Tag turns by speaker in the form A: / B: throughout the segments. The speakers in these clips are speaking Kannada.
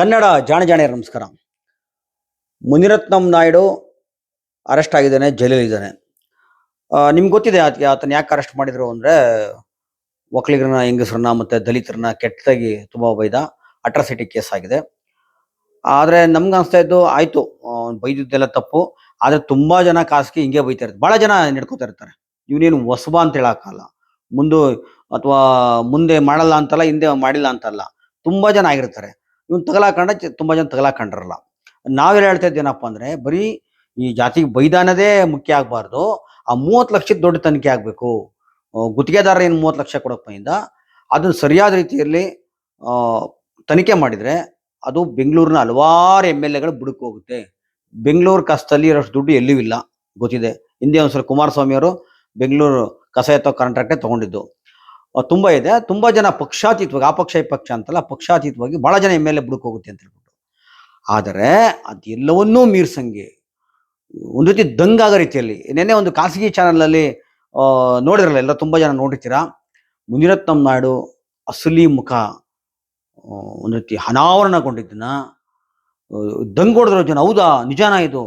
A: ಕನ್ನಡ ಜಾಣ ನಮಸ್ಕಾರ. ಮುನಿರತ್ನಂ ನಾಯ್ಡು ಅರೆಸ್ಟ್ ಆಗಿದ್ದಾನೆ ಜೈಲಲ್ಲಿದ್ದಾನೆ ನಿಮ್ಗೆ ಗೊತ್ತಿದೆ ಆತಗೆ, ಆತನ ಯಾಕೆ ಅರೆಸ್ಟ್ ಮಾಡಿದ್ರು ಅಂದ್ರೆ ಒಕ್ಕಲಿಗರನ್ನ ಹೆಂಗಸರನ್ನ ಮತ್ತೆ ದಲಿತರನ್ನ ಕೆಟ್ಟದಾಗಿ ತುಂಬ ಬೈದ ಅಟ್ರಾಸಿಟಿ ಕೇಸ್ ಆಗಿದೆ. ಆದರೆ ನಮ್ಗೆ ಅನಿಸ್ತಾ ಇದ್ದು ಆಯಿತು ಬೈದಿದ್ದೆಲ್ಲ ತಪ್ಪು. ಆದರೆ ತುಂಬ ಜನ ಖಾಸಗಿ ಹಿಂಗೆ ಬೈತಾ ಇರ್ತಾರೆ. ಭಾಳ ಜನ ನಡ್ಕೋತಾ ಇರ್ತಾರೆ. ಇವನೇನು ಹೊಸಬ ಅಂತ ಹೇಳೋಕ್ಕಲ್ಲ ಮುಂದೆ, ಅಥವಾ ಮುಂದೆ ಮಾಡಲ್ಲ ಅಂತಲ್ಲ, ಹಿಂದೆ ಮಾಡಿಲ್ಲ ಅಂತಲ್ಲ, ತುಂಬ ಜನ ಆಗಿರ್ತಾರೆ. ಇವ್ನು ತಗಲಾಕೊಂಡ ತುಂಬಾ ಜನ ತಗಲಾಕೊಂಡ್ರಲ್ಲ. ನಾವೆಲ್ಲ ಹೇಳ್ತಾ ಇದ್ದೇನಪ್ಪ ಅಂದ್ರೆ ಬರೀ ಈ ಜಾತಿಗೆ ಬೈದಾನದೇ ಮುಖ್ಯ ಆಗಬಾರ್ದು. ಆ ಮೂವತ್ತು ಲಕ್ಷದ ದೊಡ್ಡ ತನಿಖೆ ಆಗಬೇಕು. ಗುತ್ತಿಗೆದಾರ ಏನು ಮೂವತ್ತು ಲಕ್ಷ ಕೊಡೋಕ್ಕಿಂದ ಅದನ್ನು ಸರಿಯಾದ ರೀತಿಯಲ್ಲಿ ತನಿಖೆ ಮಾಡಿದ್ರೆ ಅದು ಬೆಂಗಳೂರಿನ ಹಲವಾರು ಎಂ ಎಲ್ ಎಗಳು ಬುಡಕ್ ಹೋಗುತ್ತೆ. ಬೆಂಗಳೂರು ಕಸದಲ್ಲಿ ಇರೋಷ್ಟು ದುಡ್ಡು ಎಲ್ಲೂ ಇಲ್ಲ. ಗೊತ್ತಿದೆ. ಹಿಂದೆ ಒಂದ್ಸಲ ಕುಮಾರಸ್ವಾಮಿ ಅವರು ಬೆಂಗಳೂರು ಕಸ ಎತ್ತೋ ಕಾಂಟ್ರಾಕ್ಟೇ ತಗೊಂಡಿದ್ದು. ತುಂಬಾ ಇದೆ. ತುಂಬಾ ಜನ ಪಕ್ಷಾತೀತವಾಗಿ ಆ ಪಕ್ಷ ಅಂತಲ್ಲ ಪಕ್ಷಾತೀತವಾಗಿ ಬಹಳ ಜನ ಎಂ ಎಲ್ ಎ ಅಂತ ಹೇಳ್ಬಿಟ್ಟು. ಆದರೆ ಅದೆಲ್ಲವನ್ನೂ ಮೀರ್ಸಂಗೆ ಒಂದು ರೀತಿ ದಂಗಾಗೋ ರೀತಿಯಲ್ಲಿ ನಿನ್ನೆ ಒಂದು ಖಾಸಗಿ ಚಾನಲಲ್ಲಿ ನೋಡಿರಲ್ಲ ಎಲ್ಲ ತುಂಬಾ ಜನ ನೋಡಿರ್ತೀರಾ? ಮುನಿರತ್ನಂ ನಾಡು ಅಸಲಿ ಮುಖ ಒಂದು ರೀತಿ ಅನಾವರಣಗೊಂಡಿದ್ದನ್ನ ಆ, ದಂಗ್ ಹೊಡೆದ್ರು ಜನ ಹೌದಾ? ನಿಜಾನ ಇದು?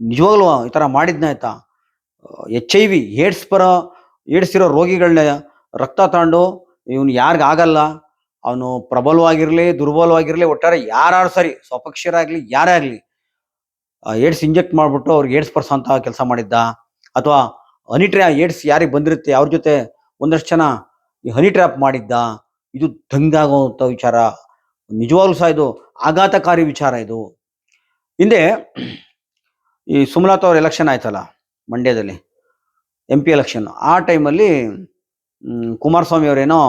A: ನಿಜವಾಗ್ಲೂ ಈ ತರ ಮಾಡಿದ್ನ ಆಯ್ತಾ? ಎಚ್ ಐ ವಿ ಏಡ್ಸ್ ಪರ ಏಡ್ಸ್ ಇರೋ ರೋಗಿಗಳನ್ನ ರಕ್ತ ತಗೊಂಡು ಇವನು ಯಾರಿಗಾಗಲ್ಲ ಅವನು ಪ್ರಬಲವಾಗಿರಲಿ, ದುರ್ಬಲವಾಗಿರಲಿ, ಒಟ್ಟಾರೆ ಯಾರು ಸರಿ ಸ್ವಪಕ್ಷರಾಗಲಿ ಯಾರೇ ಆಗಲಿ ಏಡ್ಸ್ ಇಂಜೆಕ್ಟ್ ಮಾಡ್ಬಿಟ್ಟು ಅವ್ರಿಗೆ ಏಡ್ಸ್ ಪರ್ಸ ಅಂತ ಕೆಲಸ ಮಾಡಿದ್ದ, ಅಥವಾ ಹನಿ ಟ್ರ್ಯಾ ಏಡ್ಸ್ ಯಾರಿಗೆ ಬಂದಿರುತ್ತೆ, ಅವ್ರ ಜೊತೆ ಒಂದಷ್ಟು ಜನ ಈ ಹನಿ ಟ್ರ್ಯಾಪ್ ಮಾಡಿದ್ದ, ಇದು ದಂಗಾಗುವಂಥ ವಿಚಾರ, ನಿಜವಾಗ್ಲೂ ಸಹ ಇದು ಆಘಾತಕಾರಿ ವಿಚಾರ ಇದು. ಹಿಂದೆ ಈ ಸುಮಲತಾ ಅವ್ರ ಎಲೆಕ್ಷನ್ ಆಯ್ತಲ್ಲ, ಮಂಡ್ಯದಲ್ಲಿ ಎಂ ಪಿ ಎಲೆಕ್ಷನ್ ಆ ಟೈಮಲ್ಲಿ ಕುಮಾರಸ್ವಾಮಿ ಅವರೇನೋ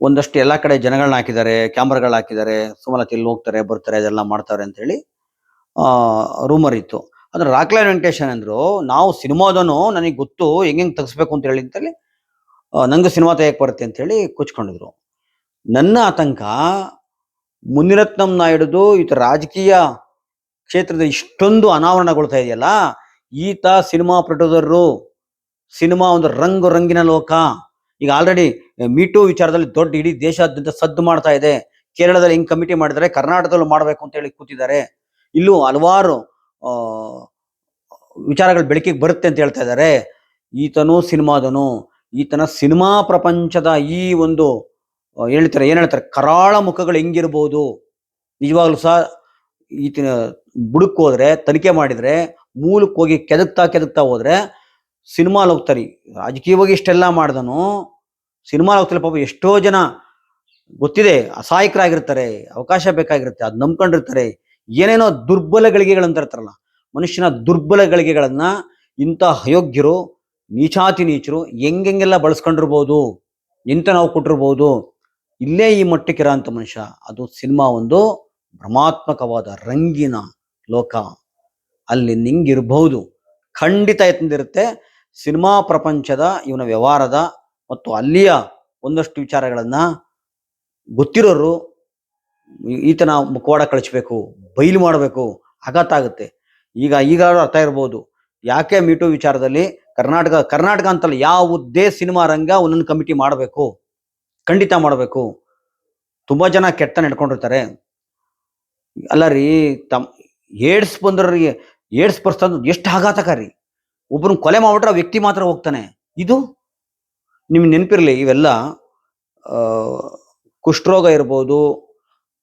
A: ಒಂದಷ್ಟು ಎಲ್ಲ ಕಡೆ ಜನಗಳನ್ನ ಹಾಕಿದ್ದಾರೆ ಕ್ಯಾಮ್ರಾಗಳು ಹಾಕಿದ್ದಾರೆ ಸುಮಲತಿ ಇಲ್ಲಿ ಹೋಗ್ತಾರೆ, ಬರ್ತಾರೆ, ಅದೆಲ್ಲ ಮಾಡ್ತಾರೆ ಅಂತ ಹೇಳಿ ರೂಮರ್ ಇತ್ತು. ಅಂದ್ರೆ ರಾಕ್ಲೈ ವೆಂಕಟೇಶನ್ ಅಂದ್ರು ನಾವು ಸಿನಿಮಾದನು ನನಗೆ ಗೊತ್ತು, ಹೆಂಗ್ ಹೆಂಗ್ ತೆಗಿಸ್ಬೇಕು ಅಂತ ಹೇಳಿ ಅಂತೇಳಿ ನಂಗೆ ಸಿನಿಮಾ ತಯಕ್ ಬರುತ್ತೆ ಅಂತ ಹೇಳಿ ಕುಚ್ಕೊಂಡಿದ್ರು. ನನ್ನ ಆತಂಕ, ಮುನಿರತ್ನಂ ನಾಯ್ಡುದು ಈತ ರಾಜಕೀಯ ಕ್ಷೇತ್ರದ ಇಷ್ಟೊಂದು ಅನಾವರಣಗೊಳ್ತಾ ಇದೆಯಲ್ಲ, ಈತ ಸಿನಿಮಾ ಪ್ರೊಡ್ಯೂಸರು. ಸಿನಿಮಾ ಒಂದು ರಂಗು ರಂಗಿನ ಲೋಕ. ಈಗ ಆಲ್ರೆಡಿ ಮೀಟು ವಿಚಾರದಲ್ಲಿ ದೊಡ್ಡ ಇಡೀ ದೇಶಾದ್ಯಂತ ಸದ್ದು ಮಾಡ್ತಾ ಇದೆ. ಕೇರಳದಲ್ಲಿ ಹಿಂಗ್ ಕಮಿಟಿ ಮಾಡಿದರೆ ಕರ್ನಾಟಕದಲ್ಲೂ ಮಾಡಬೇಕು ಅಂತ ಹೇಳಿ ಕೂತಿದ್ದಾರೆ. ಇಲ್ಲೂ ಹಲವಾರು ವಿಚಾರಗಳು ಬೆಳಕಿಗೆ ಬರುತ್ತೆ ಅಂತ ಹೇಳ್ತಾ ಇದ್ದಾರೆ. ಈತನು ಸಿನಿಮಾದನು, ಈತನ ಸಿನಿಮಾ ಪ್ರಪಂಚದ ಈ ಒಂದು ಹೇಳ್ತಾರೆ ಏನ್ ಹೇಳ್ತಾರೆ, ಕರಾಳ ಮುಖಗಳು ಹೆಂಗಿರ್ಬೋದು. ನಿಜವಾಗ್ಲೂ ಸಹ, ಈತನ, ಬುಡಕ್ ಹೋದ್ರೆ, ತನಿಖೆ ಮಾಡಿದ್ರೆ, ಮೂಲಕ್ಕೆ ಹೋಗಿ ಕೆದಕ್ತಾ ಕೆದಕ್ತಾ ಹೋದ್ರೆ ಸಿನಿಮಾಲ್ ಹೋಗ್ತಾರೆ ರಾಜಕೀಯವಾಗಿ ಇಷ್ಟೆಲ್ಲ ಮಾಡ್ದನು, ಸಿನಿಮಾ ಹೋಗ್ತಾರೆ ಪಾಪ ಎಷ್ಟೋ ಜನ ಗೊತ್ತಿದೆ, ಅಸಹಾಯಕರಾಗಿರ್ತಾರೆ, ಅವಕಾಶ ಬೇಕಾಗಿರುತ್ತೆ, ಅದು ನಂಬ್ಕೊಂಡಿರ್ತಾರೆ, ಏನೇನೋ ದುರ್ಬಲ ಗಳಿಗೆಗಳಂತ ಇರ್ತಾರಲ್ಲ, ಮನುಷ್ಯನ ದುರ್ಬಲ ಗಳಿಗೆಗಳನ್ನ ಇಂಥ ಅಯೋಗ್ಯರು, ನೀಚಾತಿ ನೀಚರು ಹೆಂಗೆಂಗೆಲ್ಲ ಬಳಸ್ಕೊಂಡಿರ್ಬೋದು ಎಂತ ನಾವು ಕೊಟ್ಟಿರ್ಬೋದು, ಇಲ್ಲೇ ಈ ಮಟ್ಟಕ್ಕಿರೋ ಅಂತ ಮನುಷ್ಯ, ಅದು ಸಿನಿಮಾ ಒಂದು ಭ್ರಮಾತ್ಮಕವಾದ ರಂಗಿನ ಲೋಕ. ಅಲ್ಲಿ ನಿಂಗಿರ್ಬಹುದು, ಖಂಡಿತ ಎತ್ತಂದಿರುತ್ತೆ ಸಿನಿಮಾ ಪ್ರಪಂಚದ, ಇವನ ವ್ಯವಹಾರದ ಮತ್ತು ಅಲ್ಲಿಯ ಒಂದಷ್ಟು ವಿಚಾರಗಳನ್ನ ಗೊತ್ತಿರೋರು ಈತನ ಮುಖವಾಡ ಕಳಿಸ್ಬೇಕು, ಬೈಲು ಮಾಡಬೇಕು, ಆಘಾತ ಆಗುತ್ತೆ. ಈಗ ಈಗಾದರೂ ಅರ್ಥ ಇರ್ಬೋದು. ಯಾಕೆ ಮೀಟು ವಿಚಾರದಲ್ಲಿ ಕರ್ನಾಟಕ ಕರ್ನಾಟಕ ಅಂತಲ್ಲ ಯಾವುದೇ ಸಿನಿಮಾ ರಂಗ ಒಂದೊಂದು ಕಮಿಟಿ ಮಾಡಬೇಕು, ಖಂಡಿತ ಮಾಡಬೇಕು. ತುಂಬಾ ಜನ ಕೆಟ್ಟ ನಡ್ಕೊಂಡಿರ್ತಾರೆ. ಅಲ್ಲ ರೀ, ತಮ್ ಏಡ್ಸ್ ಬಂದ್ರಿಗೆ, ಏಡ್ಸ್ ಪರ್ಸನ್ ಎಷ್ಟು ಆಘಾತಕಾರಿ. ಒಬ್ಬರನ್ನ ಕೊಲೆ ಮಾಡ್ಬಿಟ್ರೆ ಆ ವ್ಯಕ್ತಿ ಮಾತ್ರ ಹೋಗ್ತಾನೆ. ಇದು ನಿಮ್ಗೆ ನೆನಪಿರಲಿ ಇವೆಲ್ಲ ಕುಷ್ಠರೋಗ ಇರ್ಬೋದು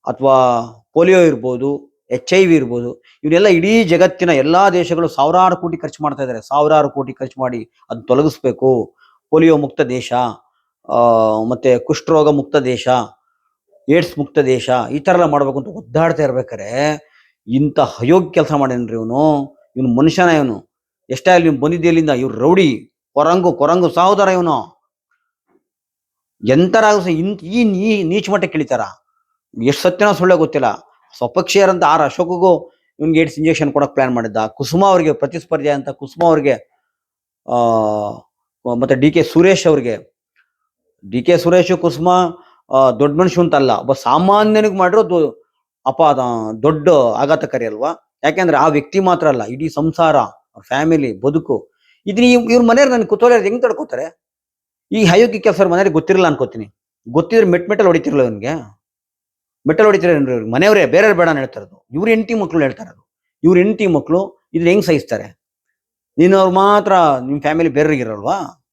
A: ಅಥವಾ ಪೋಲಿಯೋ ಇರ್ಬೋದು, ಎಚ್ ಐ ವಿ ಇರ್ಬೋದು ಇವನ್ನೆಲ್ಲ ಇಡೀ ಜಗತ್ತಿನ ಎಲ್ಲ ದೇಶಗಳು ಸಾವಿರಾರು ಕೋಟಿ ಖರ್ಚು ಮಾಡ್ತಾ ಇದ್ದಾರೆ ಸಾವಿರಾರು ಕೋಟಿ ಖರ್ಚು ಮಾಡಿ ಅದನ್ನ ತೊಲಗಿಸ್ಬೇಕು. ಪೋಲಿಯೋ ಮುಕ್ತ ದೇಶ ಮತ್ತೆ ಕುಷ್ಠರೋಗ ಮುಕ್ತ ದೇಶ, ಏಡ್ಸ್ ಮುಕ್ತ ದೇಶ, ಈ ಥರ ಎಲ್ಲ ಮಾಡ್ಬೇಕು ಅಂತ ಒದ್ದಾಡ್ತಾ ಇರ್ಬೇಕಾರೆ ಇಂಥ ಅಯೋಗ್ಯ ಕೆಲಸ ಮಾಡೇನ್ರಿ ಇವನು. ಇವನು ಮನುಷ್ಯನ ಇವನು. ಎಷ್ಟೇ ಅಲ್ಲಿ ಬಂದಿದ್ದೆ ಇಲ್ಲಿಂದ, ಇವ್ರು ರೌಡಿ, ಕೊರಂಗು ಕೊರಂಗು ಸಹೋದರ ಇವನು. ಎಂತರ ಈ ನೀಚ ಮಟ್ಟಕ್ಕೆ ಇಳಿತಾರ ಎಷ್ಟು ಸತ್ಯನ ಸುಳ್ಳ ಗೊತ್ತಿಲ್ಲ. ಸ್ವಪಕ್ಷೀಯರಂತ ಆರ ಅಶೋಕಗೂ ಇವ್ನಿಗೆ ಏಡ್ಸ್ ಇಂಜೆಕ್ಷನ್ ಕೊಡಕ್ ಪ್ಲಾನ್ ಮಾಡಿದ್ದ. ಕುಸುಮ ಅವರಿಗೆ ಪ್ರತಿಸ್ಪರ್ಧೆ ಅಂತ ಕುಸುಮ ಅವ್ರಿಗೆ, ಆ, ಮತ್ತೆ ಡಿ ಕೆ ಸುರೇಶ್ ಅವ್ರಿಗೆ. ಡಿ ಕೆ ಸುರೇಶ್, ಕುಸುಮ ದೊಡ್ಡ ಮನುಷ್ಯ ಅಂತ ಅಲ್ಲ, ಒಬ್ಬ ಸಾಮಾನ್ಯನಿಗೆ ಮಾಡಿರೋ ಅಪ, ದೊಡ್ಡ ಆಘಾತಕಾರಿ ಅಲ್ವಾ? ಯಾಕೆಂದ್ರೆ ಆ ವ್ಯಕ್ತಿ ಮಾತ್ರ ಅಲ್ಲ, ಇಡೀ ಸಂಸಾರ. ಫ್ಯಾಮಿಲಿ ಬದುಕು. ಇದನ್ನ ಇವ್- ಇವ್ರ ಮನೆಯವ್ರು ನನ್ಗೆ ಕುತೂಹಲ ಹೆಂಗ್ ತಡ್ಕೋತಾರೆ ಈ ಅಯೋಗ್ಯ ಕೆಲಸ ಮನೆಯವ್ರಿಗೆ ಗೊತ್ತಿರಲ್ಲ ಅನ್ಕೋತೀನಿ. ಗೊತ್ತಿದ್ರೆ ಮೆಟ್ ಮೆಟ್ಟಲ್ಲಿ ಹೊಡಿತಿರ್ಲ ಅವನಿಗೆ ಮೆಟ್ಟಲ್ ಹೊಡಿತಾರೆ ಮನೆಯವರೇ ಬೇರೆ ಬೇಡ ಅದು ಇವ್ರ ಹೆಂಡತಿ ಮಕ್ಕಳು ಅದು ಇವ್ರ ಹೆಂಡತಿ ಮಕ್ಕಳು ಇದ್ರ ಹೆಂಗ್ ಸಹಿಸ್ತಾರೆ? ನೀನು ಅವ್ರು ಮಾತ್ರ ನಿಮ್ಮ ಫ್ಯಾಮಿಲಿ ಬೇರೆಗಿರಲ್ವಾ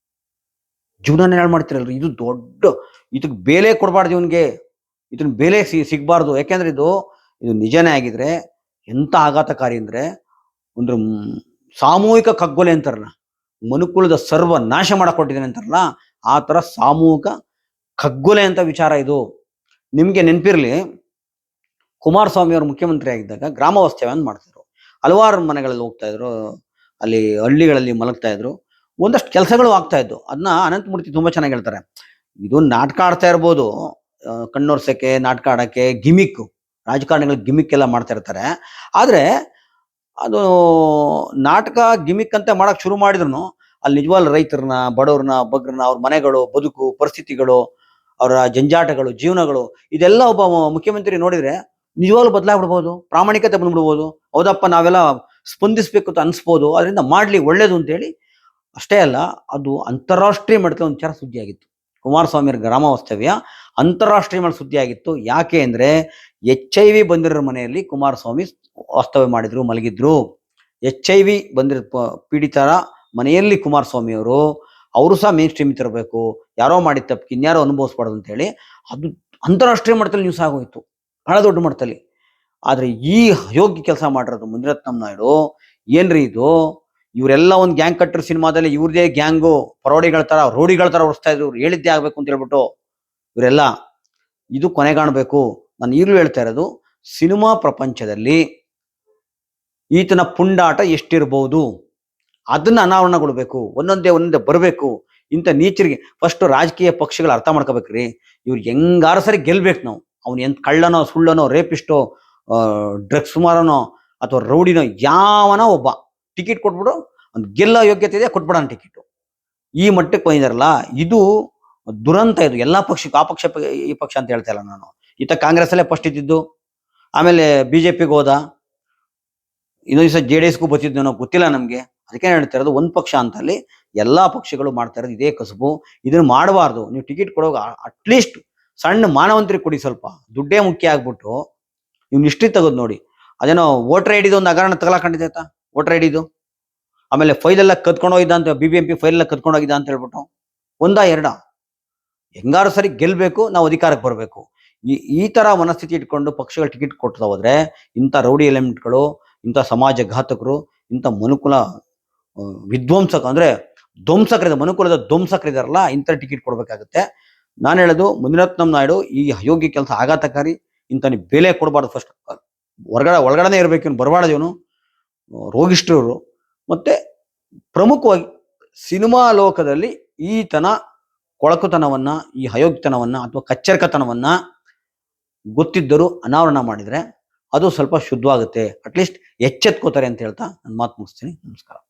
A: ಜೀವನ ಹಾಳು ಮಾಡ್ತಿರಲ್ರಿ. ಇದು ದೊಡ್ಡ ಇದಕ್ಕೆ ಬೇಲೆ ಕೊಡಬಾರ್ದು ಇವನ್ಗೆ. ಇದನ್ನ ಬೇಲೆ ಸಿ ಸಿಗಬಾರ್ದು. ಯಾಕೆಂದ್ರೆ ಇದು ಇದು ನಿಜನೇ ಆಗಿದ್ರೆ ಎಂತ ಆಘಾತಕಾರಿ ಅಂದ್ರೆ ಒಂದು ಸಾಮೂಹಿಕ ಕಗ್ಗೊಲೆ ಅಂತಾರಲ್ಲ, ಮನುಕುಲದ ಸರ್ವ ನಾಶ ಮಾಡಿಕೊಟ್ಟಿದ್ದೇನೆ ಅಂತಾರಲ್ಲ, ಆ ಥರ ಸಾಮೂಹಿಕ ಕಗ್ಗೊಲೆ ಅಂತ ವಿಚಾರ ಇದು. ನಿಮಗೆ ನೆನಪಿರಲಿ, ಕುಮಾರಸ್ವಾಮಿ ಅವರು ಮುಖ್ಯಮಂತ್ರಿ ಆಗಿದ್ದಾಗ ಗ್ರಾಮ ವಾಸ್ತವ್ಯವನ್ನು ಮಾಡ್ತಿದ್ರು ಹಲವಾರು ಮನೆಗಳಲ್ಲಿ ಹೋಗ್ತಾ ಇದ್ರು, ಅಲ್ಲಿ ಹಳ್ಳಿಗಳಲ್ಲಿ ಮಲಗ್ತಾ ಇದ್ರು, ಒಂದಷ್ಟು ಕೆಲಸಗಳು ಆಗ್ತಾ ಇದ್ದು ಅದನ್ನ ಅನಂತಮೂರ್ತಿ ತುಂಬಾ ಚೆನ್ನಾಗಿ ಹೇಳ್ತಾರೆ, ಇದು ನಾಟಕ ಆಡ್ತಾ ಇರ್ಬೋದು ಕಣ್ಣೊರ್ಸಕ್ಕೆ, ನಾಟಕ ಆಡಕ್ಕೆ ಗಿಮಿಕ್ ರಾಜಕಾರಣಿಗಳು ಗಿಮಿಕ್ ಎಲ್ಲ ಮಾಡ್ತಾ ಇರ್ತಾರೆ. ಆದ್ರೆ ಅದು ನಾಟಕ ಗಿಮಿಕ್ ಅಂತ ಮಾಡಕ್ ಶುರು ಮಾಡಿದ್ರು ಅಲ್ಲಿ ನಿಜವಾಗ್ಲೂ ರೈತರನ್ನ, ಬಡವ್ರನ್ನ ಬಗ್ರನ್ನ ಅವ್ರ ಮನೆಗಳು, ಬದುಕು, ಪರಿಸ್ಥಿತಿಗಳು, ಅವರ ಜಂಜಾಟಗಳು, ಜೀವನಗಳು, ಇದೆಲ್ಲ ಒಬ್ಬ ಮುಖ್ಯಮಂತ್ರಿ ನೋಡಿದ್ರೆ ನಿಜವಾಗ್ಲೂ ಬದಲಾಗ್ಬಿಡ್ಬೋದು, ಪ್ರಾಮಾಣಿಕತೆ ಬಂದ್ಬಿಡ್ಬೋದು, ಹೌದಪ್ಪ ನಾವೆಲ್ಲ ಸ್ಪಂದಿಸ್ಬೇಕು ಅಂತ ಅನ್ಸ್ಬೋದು ಅದರಿಂದ ಮಾಡ್ಲಿ ಒಳ್ಳೇದು ಅಂತೇಳಿ ಅಷ್ಟೇ ಅಲ್ಲ, ಅದು ಅಂತಾರಾಷ್ಟ್ರೀಯ ಮಟ್ಟದ ಒಂದು ಸುದ್ದಿ ಆಗಿತ್ತು ಕುಮಾರಸ್ವಾಮಿ ಗ್ರಾಮ ವಾಸ್ತವ್ಯ ಅಂತಾರಾಷ್ಟ್ರೀಯ ಮಟ್ಟ ಸುದ್ದಿ ಆಗಿತ್ತು ಯಾಕೆ ಅಂದ್ರೆ ಎಚ್ ಐ ವಿ ಬಂದಿರೋ ಮನೆಯಲ್ಲಿ ಕುಮಾರಸ್ವಾಮಿ ವಾಸ್ತವ್ಯ ಮಾಡಿದ್ರು, ಮಲಗಿದ್ರು. ಎಚ್ ಐ ವಿ ಬಂದಿರೋ ಪೀಡಿತರ ಮನೆಯಲ್ಲಿ ಕುಮಾರಸ್ವಾಮಿ ಅವರು ಅವರು ಸಹ ಮೇನ್ ಸ್ಟ್ರೀಮ್ ತರಬೇಕು ಯಾರೋ ಮಾಡಿದ ತಪ್ಪಿಗೆ ಇನ್ಯಾರೋ ಅನುಭವಿಸ್ಬಾರ್ದು ಅಂತ ಹೇಳಿ, ಅದು ಅಂತಾರಾಷ್ಟ್ರೀಯ ಮಟ್ಟದಲ್ಲಿ ನ್ಯೂಸ್ ಆಗೋಯ್ತು. ಬಹಳ ದೊಡ್ಡ ಮಟ್ಟದಲ್ಲಿ. ಆದ್ರೆ ಈ ಯೋಗ್ಯ ಕೆಲಸ ಮಾಡಿರೋದು ಮುನಿರತ್ನಂ ನಾಯ್ಡು, ಏನ್ರಿ ಇದು? ಇವರೆಲ್ಲ ಒಂದು ಗ್ಯಾಂಗ್ ಕಟ್ಟರ್ ಸಿನಿಮಾದಲ್ಲಿ ಇವ್ರದೇ ಗ್ಯಾಂಗು ಪರೋಡಿಗಳ ತರ, ರೋಡಿಗಳ ತರ ಓಡಿಸ್ತಾ ಇದ್ರು ಹೇಳಿದ್ದೇ ಆಗ್ಬೇಕು ಅಂತ ಹೇಳ್ಬಿಟ್ಟು, ಇವರೆಲ್ಲ, ಇದು ಕೊನೆಗಾಣಬೇಕು. ನಾನು ಈಗಲೂ ಹೇಳ್ತಾ ಇರೋದು, ಸಿನಿಮಾ ಪ್ರಪಂಚದಲ್ಲಿ ಈತನ ಪುಂಡಾಟ ಎಷ್ಟಿರ್ಬೋದು? ಅದನ್ನ ಅನಾವರಣಗೊಳ್ಬೇಕು, ಒಂದೊಂದೇ ಒಂದೊಂದೇ ಬರಬೇಕು, ಇಂಥ ನೀಚರಿಗೆ ಫಸ್ಟ್ ರಾಜಕೀಯ ಪಕ್ಷಗಳು ಅರ್ಥ ಮಾಡ್ಕೋಬೇಕ್ರಿ. ಇವ್ರು ಹೆಂಗಾರ ಸರಿ ಗೆಲ್ಬೇಕು ನಾವು. ಅವ್ನು ಎಂತ ಕಳ್ಳನೋ, ಸುಳ್ಳನೋ ರೇಪಿಸ್ಟೋ ಡ್ರಗ್ಸ್ ಮಾರನೋ, ಅಥವಾ ರೌಡಿನೋ, ಯಾವನ ಒಬ್ಬ ಟಿಕೆಟ್ ಕೊಟ್ಬಿಡು ಒಂದು ಗೆಲ್ಲೋ ಯೋಗ್ಯತೆ ಇದೆ ಕೊಟ್ಬಿಡೋಣ ಟಿಕೆಟ್ ಈ ಮಟ್ಟಕ್ಕೆ ಬಂದಿದಾರಲ್ಲ, ಇದು ದುರಂತ ಇದು. ಎಲ್ಲಾ ಪಕ್ಷಕ್ಕೂ, ಆ ಪಕ್ಷ, ಈ ಪಕ್ಷ ಅಂತ ಹೇಳ್ತಾ ಇಲ್ಲ ನಾನು. ಈತ ಕಾಂಗ್ರೆಸ್ ಅಲ್ಲೇ ಫಸ್ಟ್ ಇದ್ದಿದ್ದು. ಆಮೇಲೆ ಬಿಜೆಪಿಗೆ ಹೋದ. ಇನ್ನೊಂದು ದಿವಸ ಜೆ ಡಿ ಎಸ್ಗೂ ನಾವು ಗೊತ್ತಿಲ್ಲ ನಮಗೆ. ಅದಕ್ಕೆ ಹೇಳ್ತಾ ಇರೋದು, ಒಂದು ಪಕ್ಷ ಅಂತ ಅಲ್ಲಿ ಎಲ್ಲಾ ಪಕ್ಷಗಳು ಮಾಡ್ತಾ ಇರೋದು ಇದೇ ಕಸುಬು. ಇದನ್ನ ಮಾಡಬಾರ್ದು. ನೀವು ಟಿಕೆಟ್ ಕೊಡೋವಾಗ ಅಟ್ಲೀಸ್ಟ್ ಸಣ್ಣ ಮಾನವಂತರಿಗೆ ಕೊಡಿ ಸ್ವಲ್ಪ. ದುಡ್ಡೇ ಮುಖ್ಯ ಆಗ್ಬಿಟ್ಟು. ನೀವು ನಿಷ್ಠೆ ತೆಗೆದು ನೋಡಿ. ಅದೇನೋ ವೋಟರ್ ಡಿದು ಒಂದು ಹಗರಣ ತಗೊಳಕೊಂಡಿದ್ದಾಯ್ತಾ ವೋಟರ್ ಡಿದು ಆಮೇಲೆ ಫೈಲ್ ಎಲ್ಲ ಅಂತ B B M P file ಎಲ್ಲ ಅಂತ ಹೇಳ್ಬಿಟ್ಟು. ಒಂದಾ ಎರಡ. ಹೆಂಗಾರು ಸರಿ ಗೆಲ್ಬೇಕು, ನಾವು ಅಧಿಕಾರಕ್ಕೆ ಬರಬೇಕು. ಈ ಈ ತರ ಮನಸ್ಥಿತಿ ಇಟ್ಕೊಂಡು ಪಕ್ಷಗಳು ಟಿಕೆಟ್ ಕೊಡ್ತಾ ಹೋದ್ರೆ ಇಂಥ ರೌಡಿ ಎಲಿಮೆಂಟ್ಗಳು, ಇಂಥ ಸಮಾಜ ಘಾತಕರು, ಇಂಥ ಮನುಕುಲ ವಿಧ್ವಂಸಕ ಅಂದ್ರೆ ಧ್ವಂಸಕರಿದ, ಮನುಕುಲದ ಧ್ವಂಸಕರಿದಾರಲ್ಲ ಇಂಥ ಟಿಕೆಟ್ ಕೊಡ್ಬೇಕಾಗತ್ತೆ. ನಾನು ಹೇಳೋದು ಮುನಿರತ್ನಂ ನಾಯ್ಡು, ಈ ಅಯೋಗ್ಯ ಕೆಲಸ ಆಘಾತಕಾರಿ ಇಂಥ ಬೆಲೆ ಕೊಡಬಾರ್ದು ಫಸ್ಟ್ ಹೊರಗಡೆ ಒಳಗಡೆ ಇರಬೇಕು ಇವ್ನು, ಬರಬಾರ್ದು ಇವನು. ರೋಗಿಷ್ಠರು ಮತ್ತೆ ಪ್ರಮುಖವಾಗಿ ಸಿನಿಮಾ ಲೋಕದಲ್ಲಿ ಈತನ ಕೊಳಕುತನವನ್ನ, ಈ ಅಯೋಗ್ಯತನವನ್ನ, ಅಥವಾ ಕಚ್ಚರ್ಕತನವನ್ನ ಗೊತ್ತಿದ್ದರೂ ಅನಾವರಣ ಮಾಡಿದ್ರೆ ಅದು ಸ್ವಲ್ಪ ಶುದ್ಧವಾಗುತ್ತೆ. ಅಟ್ಲೀಸ್ಟ್ ಎಚ್ಚೆತ್ಕೋತಾರೆ ಅಂತ ಹೇಳ್ತಾ ನನ್ನ ಮಾತು ಮುಗಿಸ್ತೀನಿ. ನಮಸ್ಕಾರ.